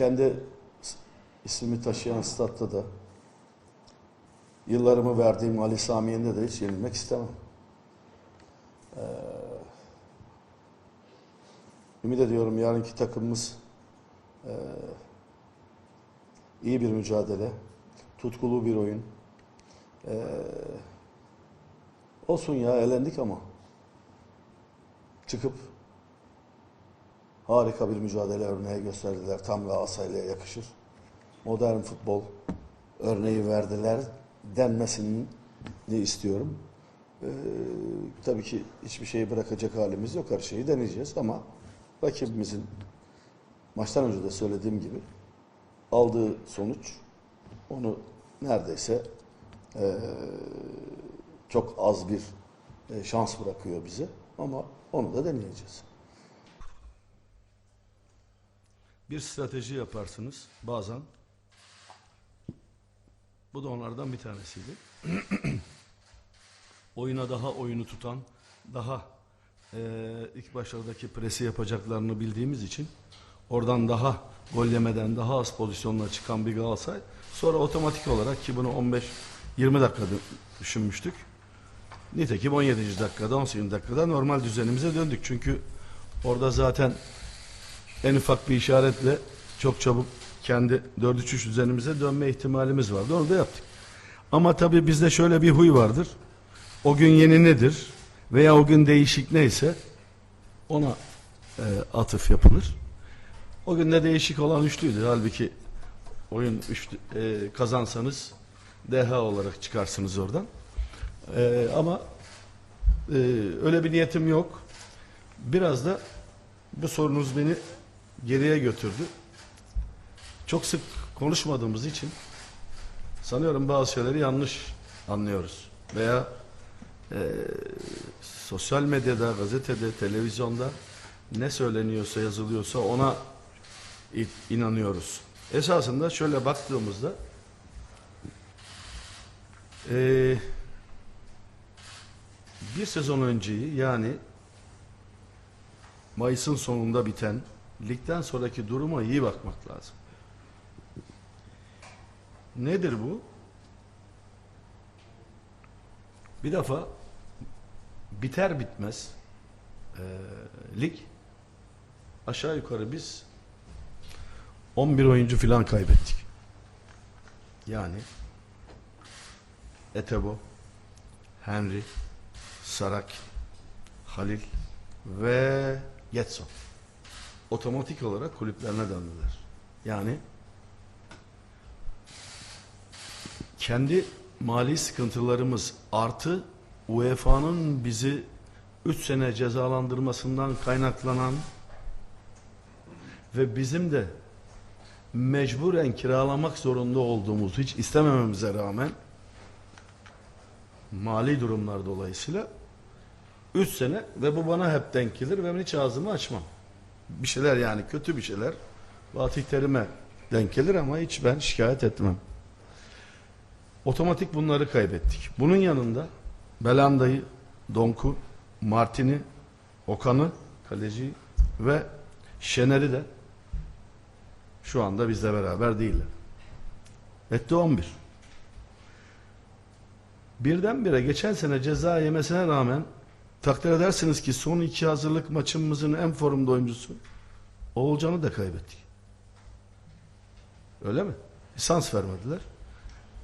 kendi ismimi taşıyan statta da yıllarımı verdiğim Ali Samiye'nde de hiç yenilmek istemem. Ee, ümit ediyorum yarınki takımımız e, iyi bir mücadele, tutkulu bir oyun. Ee, olsun ya elendik ama çıkıp harika bir mücadele örneği gösterdiler. Tam Galatasaray'a yakışır. Modern futbol örneği verdiler denmesini istiyorum. Ee, tabii ki hiçbir şeyi bırakacak halimiz yok. Her şeyi deneyeceğiz ama rakibimizin maçtan önce de söylediğim gibi aldığı sonuç onu neredeyse eee, çok az bir e, şans bırakıyor bize ama onu da deneyeceğiz. Bir strateji yaparsınız bazen. Bu da onlardan bir tanesiydi. Oyuna daha oyunu tutan, daha e, ilk başlardaki presi yapacaklarını bildiğimiz için oradan daha gol yemeden daha az pozisyonla çıkan bir Galatasaray sonra otomatik olarak ki bunu 15-20 dakikada düşünmüştük. Nitekim 17. dakikada 18. dakikada normal düzenimize döndük. Çünkü orada zaten en ufak bir işaretle çok çabuk kendi 4-3-3 düzenimize dönme ihtimalimiz vardı. Onu da yaptık. Ama tabii bizde şöyle bir huy vardır. O gün yeni nedir veya o gün değişik neyse ona e, atıf yapılır. O gün de değişik olan üçlüydü. Halbuki oyun üçlü, e, kazansanız DH olarak çıkarsınız oradan. E, ama e, öyle bir niyetim yok. Biraz da bu sorunuz beni geriye götürdü. Çok sık konuşmadığımız için sanıyorum bazı şeyleri yanlış anlıyoruz. Veya e, sosyal medyada, gazetede, televizyonda ne söyleniyorsa, yazılıyorsa ona inanıyoruz. Esasında şöyle baktığımızda e, bir sezon önceyi yani Mayıs'ın sonunda biten ligden sonraki duruma iyi bakmak lazım. Nedir bu? Bir defa biter bitmez eee, lig aşağı yukarı biz 11 oyuncu filan kaybettik. Yani Etebo, Henry, Sarak, Halil ve Getson. Otomatik olarak kulüplerine döndüler. Yani kendi mali sıkıntılarımız artı UEFA'nın bizi 3 sene cezalandırmasından kaynaklanan ve bizim de mecburen kiralamak zorunda olduğumuz hiç istemememize rağmen mali durumlar dolayısıyla 3 sene ve bu bana hep denk gelir ve ben hiç ağzımı açmam. Bir şeyler yani kötü bir şeyler Fatih Terim'e denk gelir ama hiç ben şikayet etmem. Otomatik bunları kaybettik. Bunun yanında Belanda'yı, Donk'u, Martin'i, Okan'ı, kaleciyi ve Şener'i de şu anda bizle beraber değiller. Etti 11. Birdenbire geçen sene ceza yemesine rağmen takdir edersiniz ki son iki hazırlık maçımızın en formda oyuncusu Oğulcan'ı da kaybettik. Öyle mi? Lisans vermediler.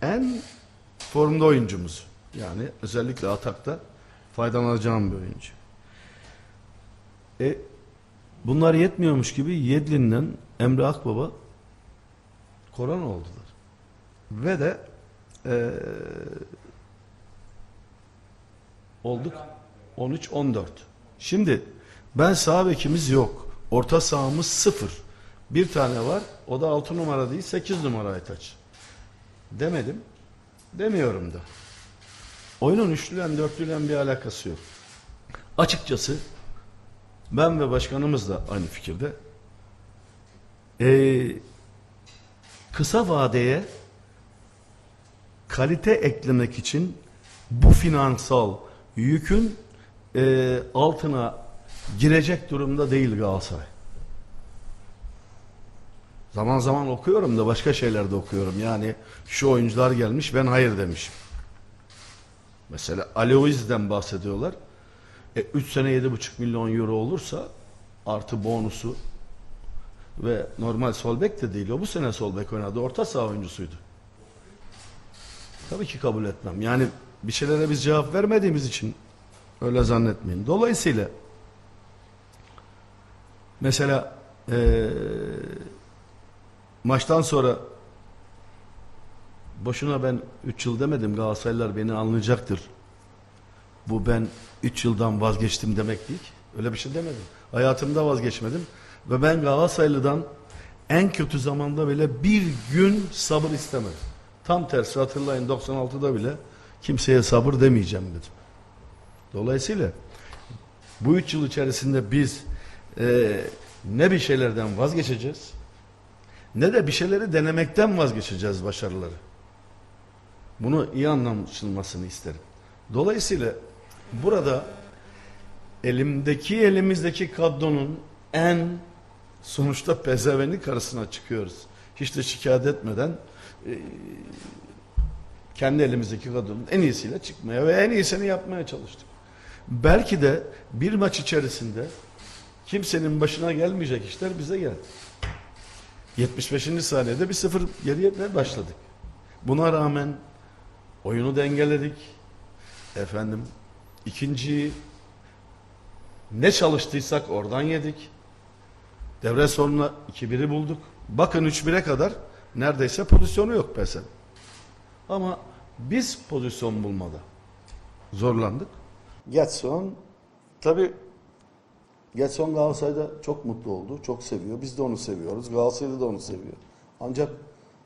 En formda oyuncumuz. Yani özellikle atakta faydalanacağım bir oyuncu. E, bunlar yetmiyormuş gibi Yedlin'den Emre Akbaba korona oldular. Ve de e, olduk 13-14. Şimdi ben sağ bekimiz yok. Orta sahamız sıfır. Bir tane var. O da 6 numara değil 8 numara Aytaç. Demedim. Demiyorum da. Oyunun üçlülen dörtlülen bir alakası yok. Açıkçası ben ve başkanımız da aynı fikirde. Ee, kısa vadeye kalite eklemek için bu finansal yükün e, altına girecek durumda değil Galatasaray. Zaman zaman okuyorum da başka şeyler de okuyorum. Yani şu oyuncular gelmiş ben hayır demişim. Mesela Alois'den bahsediyorlar. E, 3 sene 7,5 milyon euro olursa artı bonusu ve normal sol bek de değil. O bu sene sol bek oynadı. Orta saha oyuncusuydu. Tabii ki kabul etmem. Yani bir şeylere biz cevap vermediğimiz için öyle zannetmeyin. Dolayısıyla mesela eee, maçtan sonra boşuna ben 3 yıl demedim Galatasaraylılar beni anlayacaktır. Bu ben 3 yıldan vazgeçtim demek değil ki. Öyle bir şey demedim. Hayatımda vazgeçmedim. Ve ben Galatasaraylı'dan en kötü zamanda bile bir gün sabır istemedim. Tam tersi hatırlayın 96'da bile kimseye sabır demeyeceğim dedim. Dolayısıyla bu üç yıl içerisinde biz e, ne bir şeylerden vazgeçeceğiz ne de bir şeyleri denemekten vazgeçeceğiz başarıları. Bunu iyi anlaşılmasını isterim. Dolayısıyla burada elimdeki elimizdeki kadronun en sonuçta pezeveni karşısına çıkıyoruz. Hiç de şikayet etmeden e, kendi elimizdeki kadronun en iyisiyle çıkmaya ve en iyisini yapmaya çalıştık. Belki de bir maç içerisinde kimsenin başına gelmeyecek işler bize geldi. 75. saniyede bir sıfır geriye başladık. Buna rağmen oyunu dengeledik. Efendim ikinciyi ne çalıştıysak oradan yedik. Devre sonuna 2-1'i bulduk. Bakın 3-1'e kadar neredeyse pozisyonu yok pesen. Ama biz pozisyon bulmada zorlandık. Getson tabi Getson Galatasaray'da çok mutlu oldu. Çok seviyor. Biz de onu seviyoruz. Galatasaray'da da onu seviyor. Ancak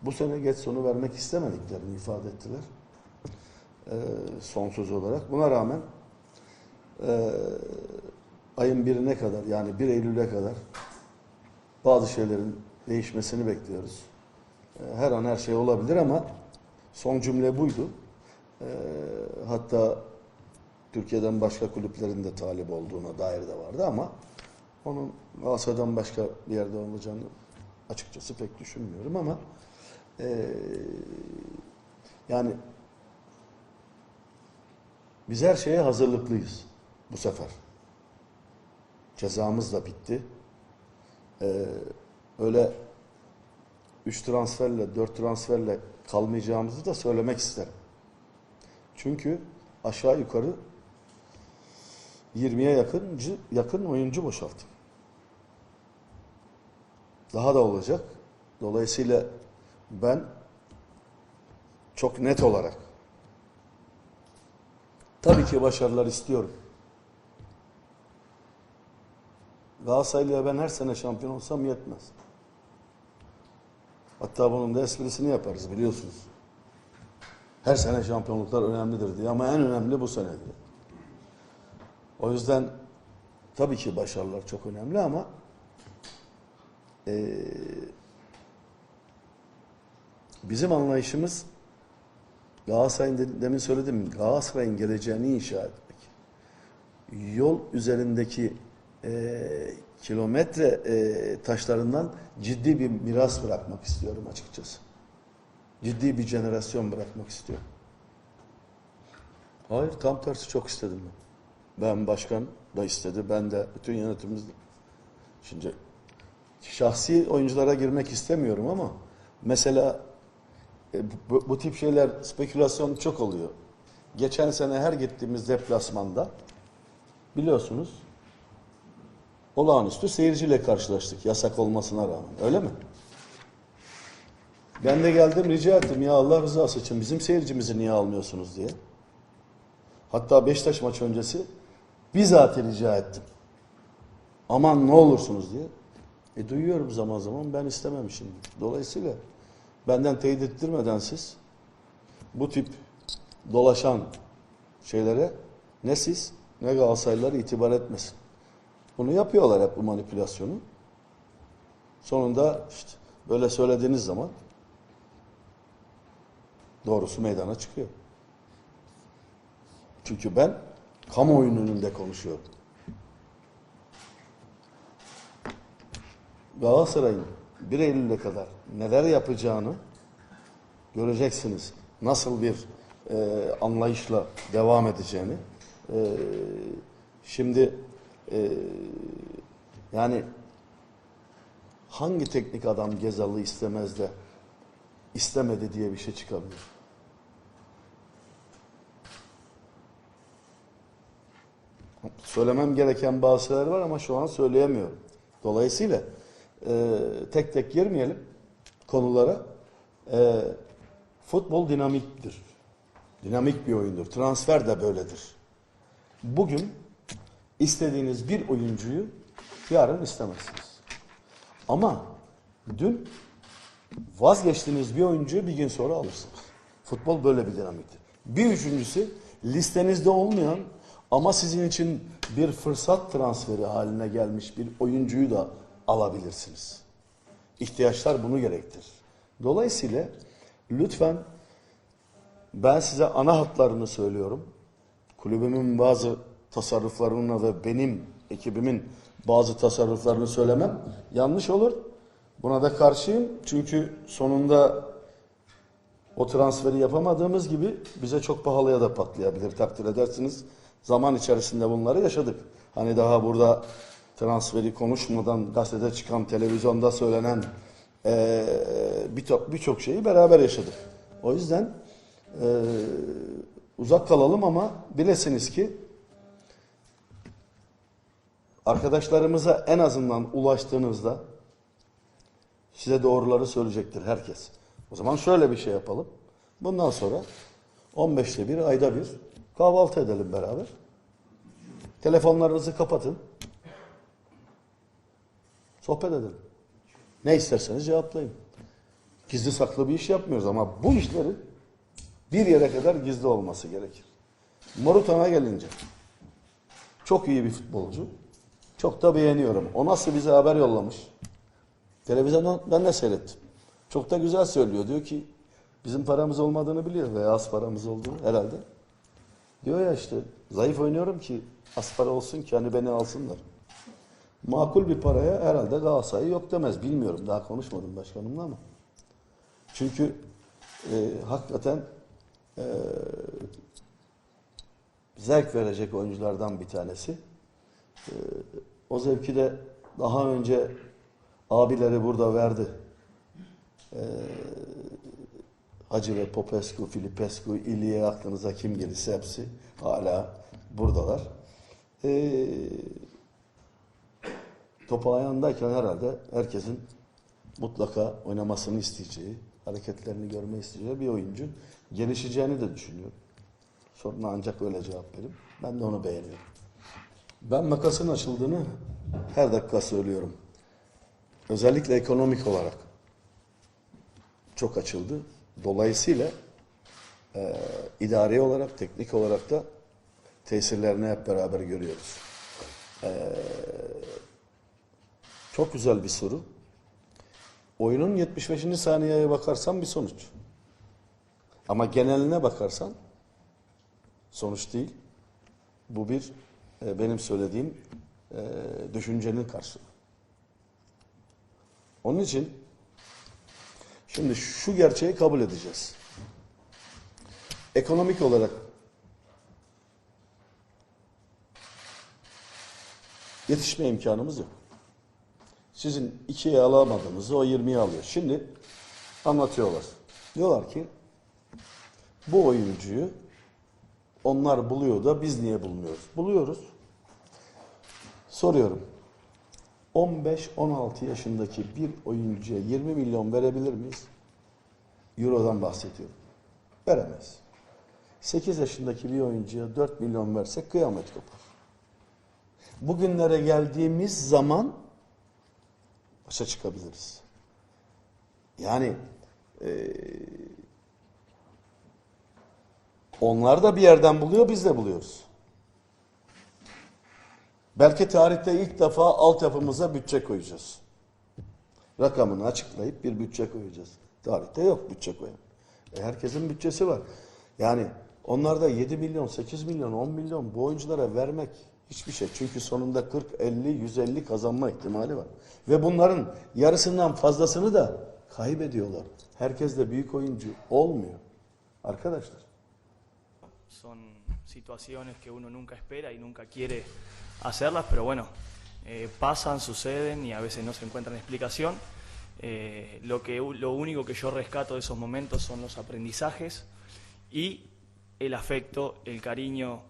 bu sene Getson'u vermek istemediklerini ifade ettiler. Ee, son söz olarak. Buna rağmen e, ayın birine kadar yani 1 Eylül'e kadar bazı şeylerin değişmesini bekliyoruz. Ee, her an her şey olabilir ama son cümle buydu. Ee, hatta Türkiye'den başka kulüplerin de talip olduğuna dair de vardı ama onun Galatasaray'dan başka bir yerde olacağını açıkçası pek düşünmüyorum ama eee, yani biz her şeye hazırlıklıyız bu sefer. Cezamız da bitti. Ee, öyle üç transferle, dört transferle kalmayacağımızı da söylemek isterim. Çünkü aşağı yukarı 20'ye yakın, yakın oyuncu boşalttım. Daha da olacak. Dolayısıyla ben çok net olarak tabii ki başarılar istiyorum. Galatasaraylı'ya ben her sene şampiyon olsam yetmez. Hatta bunun da esprisini yaparız biliyorsunuz. Her sene şampiyonluklar önemlidir diye ama en önemli bu sene diye. O yüzden tabii ki başarılar çok önemli ama eee, bizim anlayışımız Galatasaray'ın de- demin söyledim Galatasaray'ın geleceğini inşa etmek. Yol üzerindeki eee, kilometre eee, taşlarından ciddi bir miras bırakmak istiyorum açıkçası. Ciddi bir jenerasyon bırakmak istiyorum. Hayır tam tersi çok istedim ben. Ben başkan da istedi. Ben de bütün yönetimimiz. Şimdi şahsi oyunculara girmek istemiyorum ama mesela e, bu, bu tip şeyler spekülasyon çok oluyor. Geçen sene her gittiğimiz deplasmanda biliyorsunuz olağanüstü seyirciyle karşılaştık yasak olmasına rağmen. Öyle mi? Ben de geldim rica ettim ya Allah rızası için bizim seyircimizi niye almıyorsunuz diye. Hatta Beşiktaş maçı öncesi bizatihi rica ettim. Aman ne olursunuz diye. E duyuyorum zaman zaman ben istememişim. Dolayısıyla benden teyit ettirmeden siz bu tip dolaşan şeylere ne siz ne Galatasaraylılar itibar etmesin. Bunu yapıyorlar hep bu manipülasyonu. Sonunda işte böyle söylediğiniz zaman doğrusu meydana çıkıyor. Çünkü ben kamuoyunun önünde konuşuyorum. Galatasaray'ın 1 Eylül'e kadar neler yapacağını göreceksiniz. Nasıl bir e, anlayışla devam edeceğini. E, şimdi e, yani hangi teknik adam Gezal'ı istemez de istemedi diye bir şey çıkabilir? Söylemem gereken bazı şeyler var ama şu an söyleyemiyorum. Dolayısıyla e, tek tek girmeyelim konulara. E, futbol dinamiktir. Dinamik bir oyundur. Transfer de böyledir. Bugün istediğiniz bir oyuncuyu yarın istemezsiniz. Ama dün vazgeçtiğiniz bir oyuncuyu bir gün sonra alırsınız. Futbol böyle bir dinamiktir. Bir üçüncüsü listenizde olmayan ama sizin için bir fırsat transferi haline gelmiş bir oyuncuyu da alabilirsiniz. İhtiyaçlar bunu gerektirir. Dolayısıyla lütfen ben size ana hatlarını söylüyorum. Kulübümün bazı tasarruflarını ve benim ekibimin bazı tasarruflarını söylemem yanlış olur. Buna da karşıyım. Çünkü sonunda o transferi yapamadığımız gibi bize çok pahalıya da patlayabilir takdir edersiniz. Zaman içerisinde bunları yaşadık. Hani daha burada transferi konuşmadan gazetede çıkan, televizyonda söylenen eee, birçok birçok şeyi beraber yaşadık. O yüzden eee, uzak kalalım ama bilesiniz ki arkadaşlarımıza en azından ulaştığınızda size doğruları söyleyecektir herkes. O zaman şöyle bir şey yapalım. Bundan sonra 15'te bir, ayda bir kahvaltı edelim beraber. Telefonlarınızı kapatın. Sohbet edelim. Ne isterseniz cevaplayın. Gizli saklı bir iş yapmıyoruz ama bu işlerin bir yere kadar gizli olması gerekir. Morutan'a gelince çok iyi bir futbolcu. Çok da beğeniyorum. O nasıl bize haber yollamış? Televizyondan ben seyrettim. Çok da güzel söylüyor. Diyor ki bizim paramız olmadığını biliyor veya az paramız olduğunu herhalde. Diyor ya işte zayıf oynuyorum ki az para olsun ki hani beni alsınlar. Makul bir paraya herhalde Galatasaray yok demez. Bilmiyorum daha konuşmadım başkanımla ama. Çünkü e, hakikaten e, zevk verecek oyunculardan bir tanesi. E, o zevki de daha önce abileri burada verdi. E, Hacı ve Popescu, Filipescu, İlya aklınıza kim gelirse hepsi hala buradalar. E, topu herhalde herkesin mutlaka oynamasını isteyeceği, hareketlerini görme isteyeceği bir oyuncu. Gelişeceğini de düşünüyorum. Soruna ancak öyle cevap veririm. Ben de onu beğeniyorum. Ben makasın açıldığını her dakika söylüyorum. Özellikle ekonomik olarak çok açıldı. Dolayısıyla e, idari olarak, teknik olarak da tesirlerini hep beraber görüyoruz. E, çok güzel bir soru. Oyunun 75. saniyeye bakarsan bir sonuç. Ama geneline bakarsan sonuç değil. Bu bir e, benim söylediğim e, düşüncenin karşılığı. Onun için şimdi şu gerçeği kabul edeceğiz. Ekonomik olarak yetişme imkanımız yok. Sizin ikiye alamadığınızı o 20'ye alıyor. Şimdi anlatıyorlar. Diyorlar ki bu oyuncuyu onlar buluyor da biz niye bulmuyoruz? Buluyoruz. Soruyorum. 15-16 yaşındaki bir oyuncuya 20 milyon verebilir miyiz? Euro'dan bahsediyorum. Veremez. 8 yaşındaki bir oyuncuya 4 milyon versek kıyamet kopar. Bugünlere geldiğimiz zaman başa çıkabiliriz. Yani e, onlar da bir yerden buluyor, biz de buluyoruz. Belki tarihte ilk defa altyapımıza bütçe koyacağız. Rakamını açıklayıp bir bütçe koyacağız. Tarihte yok bütçe koyan. E herkesin bütçesi var. Yani onlarda 7 milyon, 8 milyon, 10 milyon bu oyunculara vermek Hiçbir şey. Çünkü sonunda 40, 50, 150 kazanma ihtimali var. Ve bunların yarısından fazlasını da kaybediyorlar. Herkes de büyük oyuncu olmuyor. Arkadaşlar. Son situaciones que uno nunca espera y nunca quiere hacerlas, pero bueno, eh, pasan, suceden y a veces no se encuentran explicación. Eh, lo, que, lo único que yo rescato de esos momentos son los aprendizajes y el afecto, el cariño,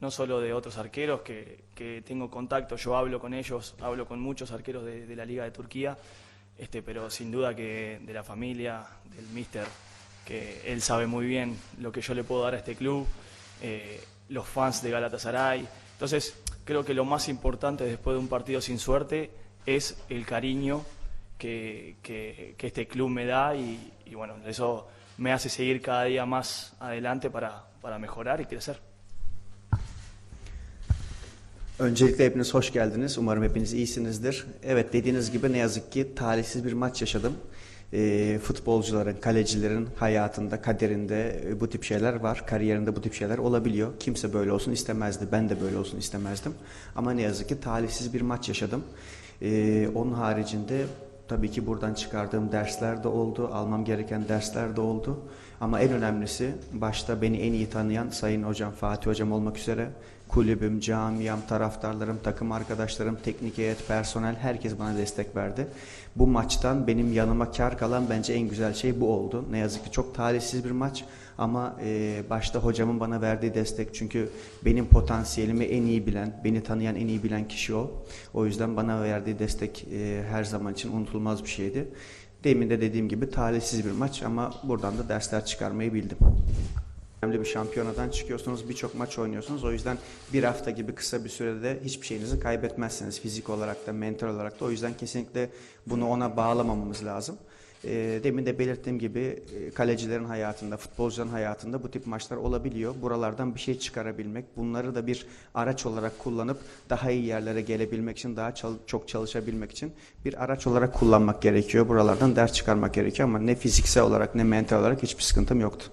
no solo de otros arqueros que, que tengo contacto, yo hablo con ellos, hablo con muchos arqueros de, de la Liga de Turquía, este, pero sin duda que de la familia, del míster, que él sabe muy bien lo que yo le puedo dar a este club, eh, los fans de Galatasaray. Entonces, creo que lo más importante después de un partido sin suerte es el cariño que, que- que este club me da y, y bueno, eso me hace seguir cada día más adelante para, para mejorar y crecer. Öncelikle hepiniz hoş geldiniz. Umarım hepiniz iyisinizdir. Evet dediğiniz gibi ne yazık ki talihsiz bir maç yaşadım. Ee, futbolcuların, kalecilerin hayatında, kaderinde e, bu tip şeyler var. Kariyerinde bu tip şeyler olabiliyor. Kimse böyle olsun istemezdi. Ben de böyle olsun istemezdim. Ama ne yazık ki talihsiz bir maç yaşadım. Ee, onun haricinde tabii ki buradan çıkardığım dersler de oldu. Almam gereken dersler de oldu. Ama en önemlisi başta beni en iyi tanıyan Sayın Hocam Fatih Hocam olmak üzere kulübüm, camiam, taraftarlarım, takım arkadaşlarım, teknik heyet, personel herkes bana destek verdi. Bu maçtan benim yanıma kar kalan bence en güzel şey bu oldu. Ne yazık ki çok talihsiz bir maç ama e, başta hocamın bana verdiği destek çünkü benim potansiyelimi en iyi bilen, beni tanıyan en iyi bilen kişi o. O yüzden bana verdiği destek e, her zaman için unutulmaz bir şeydi. Demin de dediğim gibi talihsiz bir maç ama buradan da dersler çıkarmayı bildim. Önemli bir şampiyonadan çıkıyorsunuz, birçok maç oynuyorsunuz. O yüzden bir hafta gibi kısa bir sürede hiçbir şeyinizi kaybetmezsiniz fizik olarak da, mental olarak da. O yüzden kesinlikle bunu ona bağlamamamız lazım. Ee, demin de belirttiğim gibi e, kalecilerin hayatında, futbolcuların hayatında bu tip maçlar olabiliyor. Buralardan bir şey çıkarabilmek, bunları da bir araç olarak kullanıp daha iyi yerlere gelebilmek için, daha çok çalışabilmek için bir araç olarak kullanmak gerekiyor. Buralardan ders çıkarmak gerekiyor ama ne fiziksel olarak ne mental olarak hiçbir sıkıntım yoktu.